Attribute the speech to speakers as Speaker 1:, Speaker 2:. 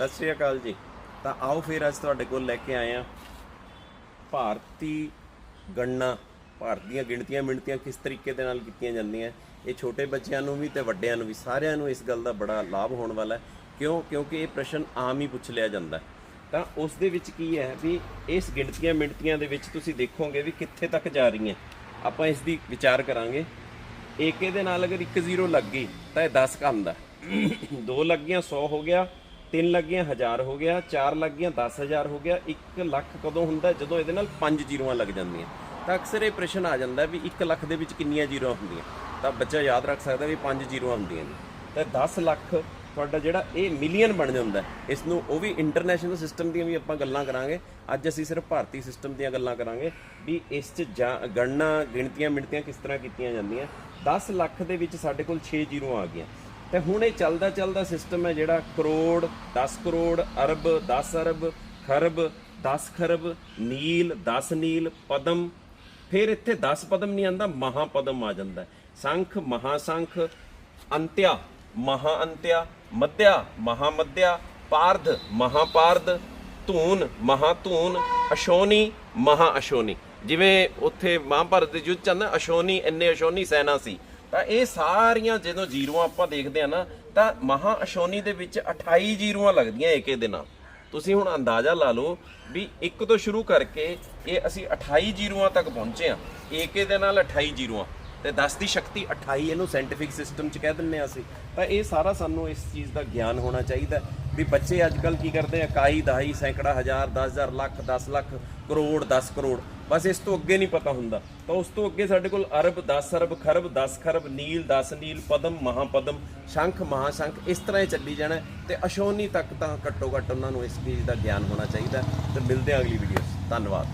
Speaker 1: ਸਤਿ ਸ੍ਰੀ ਅਕਾਲ ਜੀ। ਤਾਂ ਆਓ ਫਿਰ ਅੱਜ ਤੁਹਾਡੇ ਕੋਲ ਲੈ ਕੇ ਆਏ ਆ ਭਾਰਤੀ ਗਣਨਾ ਭਾਰਤ ਦੀਆਂ ਗਿਣਤੀਆਂ ਮਿਣਤੀਆਂ ਕਿਸ ਤਰੀਕੇ ਦੇ ਨਾਲ ਕੀਤੀਆਂ ਜਾਂਦੀਆਂ? ਇਹ ਛੋਟੇ ਬੱਚਿਆਂ ਨੂੰ ਵੀ ਤੇ ਵੱਡਿਆਂ ਨੂੰ ਵੀ, ਸਾਰਿਆਂ ਨੂੰ ਇਸ ਗੱਲ ਦਾ ਬੜਾ ਲਾਭ ਹੋਣ ਵਾਲਾ ਹੈ। ਕਿਉਂ? ਕਿਉਂਕਿ ਇਹ ਪ੍ਰਸ਼ਨ ਆਮ ਹੀ ਪੁੱਛ ਲਿਆ ਜਾਂਦਾ ਹੈ। ਤਾਂ ਉਸ ਦੇ ਵਿੱਚ ਕੀ ਹੈ ਵੀ ਇਸ ਗਿਣਤੀਆਂ ਮਿਣਤੀਆਂ ਦੇ ਵਿੱਚ ਤੁਸੀਂ ਦੇਖੋਗੇ ਵੀ ਕਿੱਥੇ ਤੱਕ ਜਾ ਰਹੀਆਂ। ਆਪਾਂ ਇਸ ਦੀ ਵਿਚਾਰ ਕਰਾਂਗੇ। ਏਕੇ ਦੇ ਨਾਲ ਅਗਰ 1 0 ਲੱਗ ਗਈ ਤਾਂ ਇਹ 10 ਕਮ ਦਾ ਦੋ ਲੱਗੀਆਂ 100 ਹੋ ਗਿਆ। ਤਿੰਨ ਲੱਗੀਆਂ 1000 ਹੋ ਗਿਆ, ਚਾਰ ਲੱਗੀਆਂ 10000 ਹੋ ਗਿਆ 1 ਲੱਖ ਕਦੋਂ ਹੁੰਦਾ ਜਦੋਂ ਇਹਦੇ ਨਾਲ ਪੰਜ ਜ਼ੀਰੋਆਂ ਲੱਗ ਜਾਂਦੀਆਂ। ਤਾਂ ਅਕਸਰ ਇਹ ਪ੍ਰਸ਼ਨ ਆ ਜਾਂਦਾ ਵੀ 1 ਲੱਖ ਦੇ ਵਿੱਚ ਕਿੰਨੀਆਂ ਜ਼ੀਰੋਆਂ ਹੁੰਦੀਆਂ? ਤਾਂ ਬੱਚਾ ਯਾਦ ਰੱਖ ਸਕਦਾ ਵੀ ਪੰਜ ਜ਼ੀਰੋਆਂ ਹੁੰਦੀਆਂ ਨੇ। ਤਾਂ 10 ਲੱਖ ਤੁਹਾਡਾ ਜਿਹੜਾ ਇਹ ਮਿਲੀਅਨ ਬਣ ਜਾਂਦਾ ਇਸ ਨੂੰ ਉਹ ਵੀ ਇੰਟਰਨੈਸ਼ਨਲ ਸਿਸਟਮ ਦੀਆਂ ਵੀ ਆਪਾਂ ਗੱਲਾਂ ਕਰਾਂਗੇ। ਅੱਜ ਅਸੀਂ ਸਿਰਫ ਭਾਰਤੀ ਸਿਸਟਮ ਦੀਆਂ ਗੱਲਾਂ ਕਰਾਂਗੇ ਵੀ ਇਸ 'ਚ ਜਾਂ- ਗਣਨਾ, ਗਿਣਤੀਆਂ, ਮਿਣਤੀਆਂ ਕਿਸ ਤਰ੍ਹਾਂ ਕੀਤੀਆਂ ਜਾਂਦੀਆਂ। 10 ਲੱਖ ਦੇ ਵਿੱਚ ਸਾਡੇ ਕੋਲ 6 ਜ਼ੀਰੋ ਆ ਗਈਆਂ। ਤੇ ਹੁਣ ਇਹ ਚੱਲਦਾ ਚੱਲਦਾ ਸਿਸਟਮ ਹੈ ਜਿਹੜਾ ਕਰੋੜ 10 ਕਰੋੜ, ਅਰਬ 10 ਅਰਬ, ਖਰਬ 10 ਖਰਬ, ਨੀਲ 10 ਨੀਲ, ਪਦਮ। ਫਿਰ ਇੱਥੇ 10 ਪਦਮ ਨਹੀਂ ਆਂਦਾ ਮਹਾਪਦਮ ਆ ਜਾਂਦਾ ਸੰਖ ਹੈ। ਸੰਖ ਅੰਤਿਆ ਮਹਾ ਅੰਤਿਆ ਮਧਿਆ ਮਹਾ ਮਧਿਆ ਪਾਰਧ, ਮਹਾਪਾਰਧ, ਧੂਨ ਮਹਾ ਧੂਨ ਅਸ਼ੋਨੀ ਮਹਾ ਅਸ਼ੋਨੀ ਜਿਵੇਂ ਉੱਥੇ ਮਹਾਭਾਰਤ ਦੇ ਯੁੱਧ ਚ ਆਂਦਾ ਅਸ਼ੋਨੀ, ਇੰਨੇ ਅਸ਼ੋਨੀ ਸੈਨਾ ਸੀ। ਤਾਂ ਇਹ ਸਾਰੀਆਂ ਜਦੋਂ ਜ਼ੀਰੋਆਂ ਆਪਾਂ ਦੇਖਦੇ ਆ ਨਾ, ਤਾਂ ਮਹਾ ਅਸ਼ੋਨੀ ਦੇ ਵਿੱਚ 28 ਜ਼ੀਰੋਆਂ ਲੱਗਦੀਆਂ ਏਕੇ ਦੇ ਨਾਲ। ਤੁਸੀਂ ਹੁਣ ਅੰਦਾਜ਼ਾ ਲਾ ਲਓ ਵੀ ਇੱਕ ਤੋਂ ਸ਼ੁਰੂ ਕਰਕੇ ਇਹ ਅਸੀਂ 28 ਜ਼ੀਰੋਆਂ ਤੱਕ ਪਹੁੰਚੇ ਆ। ਏਕੇ ਦੇ ਨਾਲ 28 ਜ਼ੀਰੋਆਂ। ਤੇ 10 ਦੀ ਸ਼ਕਤੀ 28 ਇਹਨੂੰ ਸਾਇੰਟੀਫਿਕ ਸਿਸਟਮ ਚ ਕਹਿ ਦਿੰਨੇ ਆ ਅਸੀਂ। ਤਾਂ ਇਹ ਸਾਰਾ ਸਾਨੂੰ ਇਸ ਚੀਜ਼ ਦਾ ਗਿਆਨ ਹੋਣਾ ਚਾਹੀਦਾ। ਵੀ ਬੱਚੇ ਅੱਜ ਕੱਲ ਕੀ ਕਰਦੇ ਆ? ਇਕਾਈ, ਦਹਾਈ, ਸੈਂਕੜਾ, ਹਜ਼ਾਰ 10000 ਲੱਖ 10 ਲੱਖ, ਕਰੋੜ 10 ਕਰੋੜ। ਬਸ ਇਸ ਤੋਂ ਅੱਗੇ ਨਹੀਂ ਪਤਾ ਹੁੰਦਾ। ਤਾਂ ਉਸ ਤੋਂ ਅੱਗੇ ਸਾਡੇ ਕੋਲ ਅਰਬ 10 ਅਰਬ, ਖਰਬ 10 ਖਰਬ, ਨੀਲ 10 ਨੀਲ, ਪਦਮ, ਮਹਾਪਦਮ, ਸ਼ੰਖ, ਮਹਾਸ਼ੰਖ, ਇਸ ਤਰ੍ਹਾਂ ਹੀ ਚੱਲੀ ਜਾਣਾ ਹੈ। ਤੇ ਅਸ਼ੋਨੀ ਤੱਕ ਤਾਂ ਘੱਟੋ ਘੱਟ ਉਹਨਾਂ ਨੂੰ ਇਸ ਚੀਜ਼ ਦਾ ਗਿਆਨ ਹੋਣਾ ਚਾਹੀਦਾ ਹੈ। ਤੇ ਮਿਲਦੇ ਹਾਂ ਅਗਲੀ ਵੀਡੀਓ 'ਚ। ਧੰਨਵਾਦ।